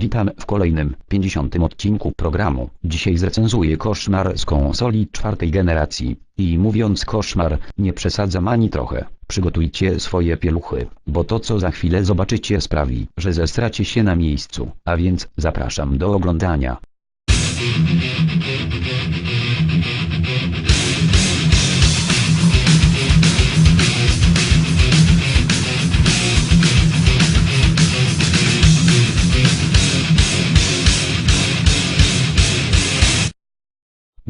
Witam w kolejnym, 50. odcinku programu. Dzisiaj zrecenzuję koszmar z konsoli czwartej generacji. I mówiąc koszmar, nie przesadzam ani trochę. Przygotujcie swoje pieluchy, bo to co za chwilę zobaczycie sprawi, że zestracie się na miejscu. A więc zapraszam do oglądania.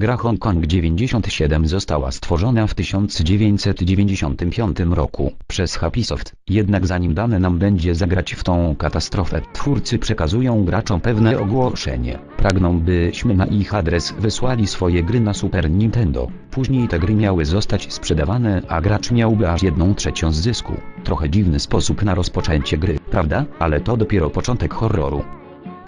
Gra Hong Kong 97 została stworzona w 1995 roku przez Happysoft, jednak zanim dane nam będzie zagrać w tą katastrofę, twórcy przekazują graczom pewne ogłoszenie. Pragną byśmy na ich adres wysłali swoje gry na Super Nintendo. Później te gry miały zostać sprzedawane, a gracz miałby aż jedną trzecią z zysku. Trochę dziwny sposób na rozpoczęcie gry, prawda? Ale to dopiero początek horroru.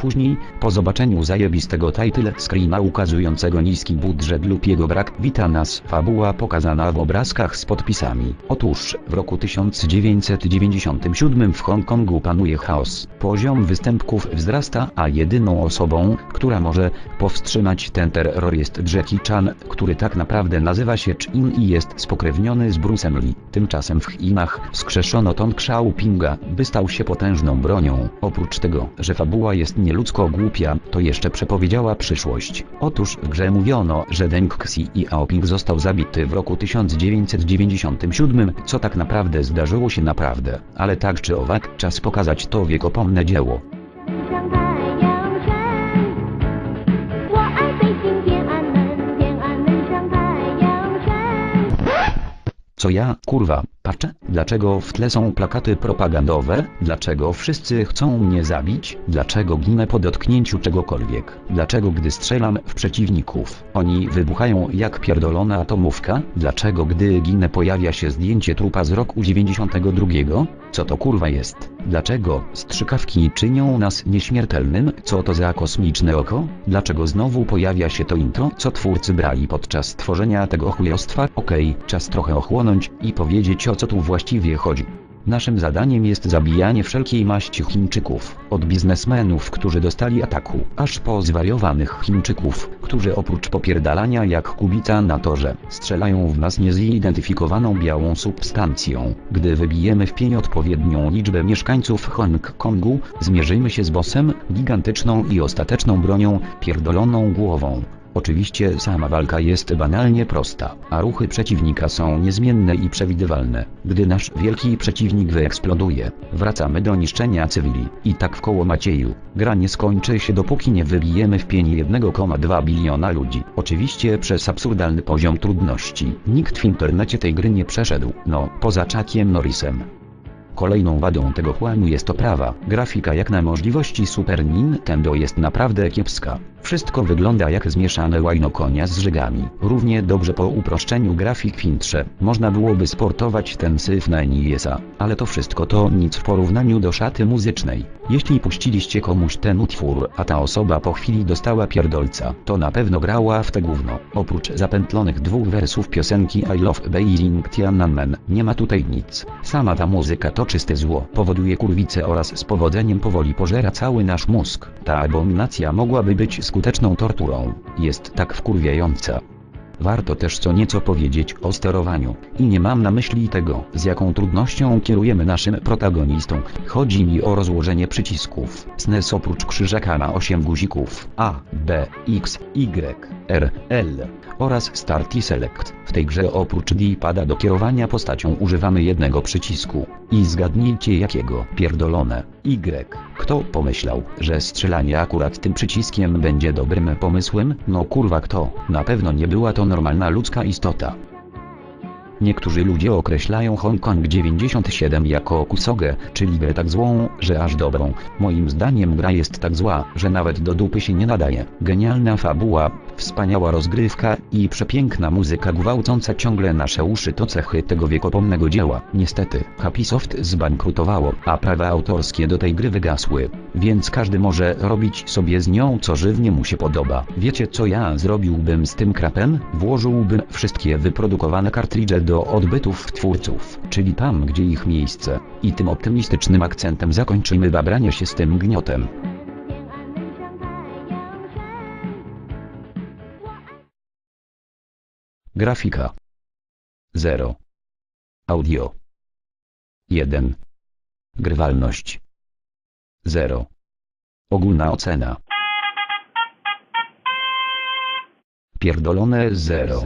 Później, po zobaczeniu zajebistego title screena ukazującego niski budżet lub jego brak, wita nas fabuła pokazana w obrazkach z podpisami. Otóż, w roku 1997 w Hongkongu panuje chaos. Poziom występków wzrasta, a jedyną osobą, która może powstrzymać ten terror jest Jackie Chan, który tak naprawdę nazywa się Chin i jest spokrewniony z Bruce'em Lee. Tymczasem w Chinach wskrzeszono Tong Xiaopinga, by stał się potężną bronią. Oprócz tego, że fabuła jest nieludzko głupia, to jeszcze przepowiedziała przyszłość. Otóż w grze mówiono, że Deng Xi Aoping został zabity w roku 1997, co tak naprawdę zdarzyło się naprawdę, ale tak czy owak czas pokazać to wiekopomne dzieło. Co ja, kurwa? Patrzę? Dlaczego w tle są plakaty propagandowe? Dlaczego wszyscy chcą mnie zabić? Dlaczego ginę po dotknięciu czegokolwiek? Dlaczego gdy strzelam w przeciwników, oni wybuchają jak pierdolona atomówka? Dlaczego gdy ginę pojawia się zdjęcie trupa z roku 92? Co to kurwa jest? Dlaczego strzykawki czynią nas nieśmiertelnym? Co to za kosmiczne oko? Dlaczego znowu pojawia się to intro, co twórcy brali podczas tworzenia tego chujostwa? Okej, czas trochę ochłonąć i powiedzieć o co tu właściwie chodzi. Naszym zadaniem jest zabijanie wszelkiej maści Chińczyków, od biznesmenów, którzy dostali ataku, aż po zwariowanych Chińczyków, którzy oprócz popierdalania jak kubica na torze, strzelają w nas niezidentyfikowaną białą substancją. Gdy wybijemy w pień odpowiednią liczbę mieszkańców Hongkongu, zmierzymy się z bossem, gigantyczną i ostateczną bronią, pierdoloną głową. Oczywiście sama walka jest banalnie prosta, a ruchy przeciwnika są niezmienne i przewidywalne. Gdy nasz wielki przeciwnik wyeksploduje, wracamy do niszczenia cywili. I tak w koło Macieju. Gra nie skończy się dopóki nie wybijemy w pień 1,2 biliona ludzi. Oczywiście przez absurdalny poziom trudności. Nikt w internecie tej gry nie przeszedł, no, poza Chuckiem Norrisem. Kolejną wadą tego chłamu jest oprawa. Grafika jak na możliwości Super Nintendo jest naprawdę kiepska. Wszystko wygląda jak zmieszane łajno konia z żygami. Równie dobrze po uproszczeniu grafik w intrze można byłoby sportować ten syf na NES-a, ale to wszystko to nic w porównaniu do szaty muzycznej. Jeśli puściliście komuś ten utwór, a ta osoba po chwili dostała pierdolca, to na pewno grała w te gówno. Oprócz zapętlonych dwóch wersów piosenki I Love Beijing Tiananmen, nie ma tutaj nic. Sama ta muzyka to czyste zło, powoduje kurwice oraz z powodzeniem powoli pożera cały nasz mózg. Ta abominacja mogłaby być skuteczną torturą. Jest tak wkurwiająca. Warto też co nieco powiedzieć o sterowaniu. I nie mam na myśli tego, z jaką trudnością kierujemy naszym protagonistą. Chodzi mi o rozłożenie przycisków. SNES oprócz krzyżaka ma 8 guzików A, B, X, Y, R, L oraz Start i Select. W tej grze oprócz D-pada do kierowania postacią używamy jednego przycisku. I zgadnijcie jakiego? Pierdolone. Y. Kto pomyślał, że strzelanie akurat tym przyciskiem będzie dobrym pomysłem? No kurwa kto? Na pewno nie była to normalna ludzka istota. Niektórzy ludzie określają Hongkong 97 jako kusogę, czyli grę tak złą, że aż dobrą. Moim zdaniem gra jest tak zła, że nawet do dupy się nie nadaje. Genialna fabuła, wspaniała rozgrywka i przepiękna muzyka gwałcąca ciągle nasze uszy to cechy tego wiekopomnego dzieła. Niestety, Happysoft zbankrutowało, a prawa autorskie do tej gry wygasły. Więc każdy może robić sobie z nią co żywnie mu się podoba. Wiecie co ja zrobiłbym z tym krapem? Włożyłbym wszystkie wyprodukowane kartridże do odbytów twórców, czyli tam gdzie ich miejsce. I tym optymistycznym akcentem zakończymy babranie się z tym gniotem. Grafika. 0. Audio. 1. Grywalność. 0. Ogólna ocena. Pierdolone 0.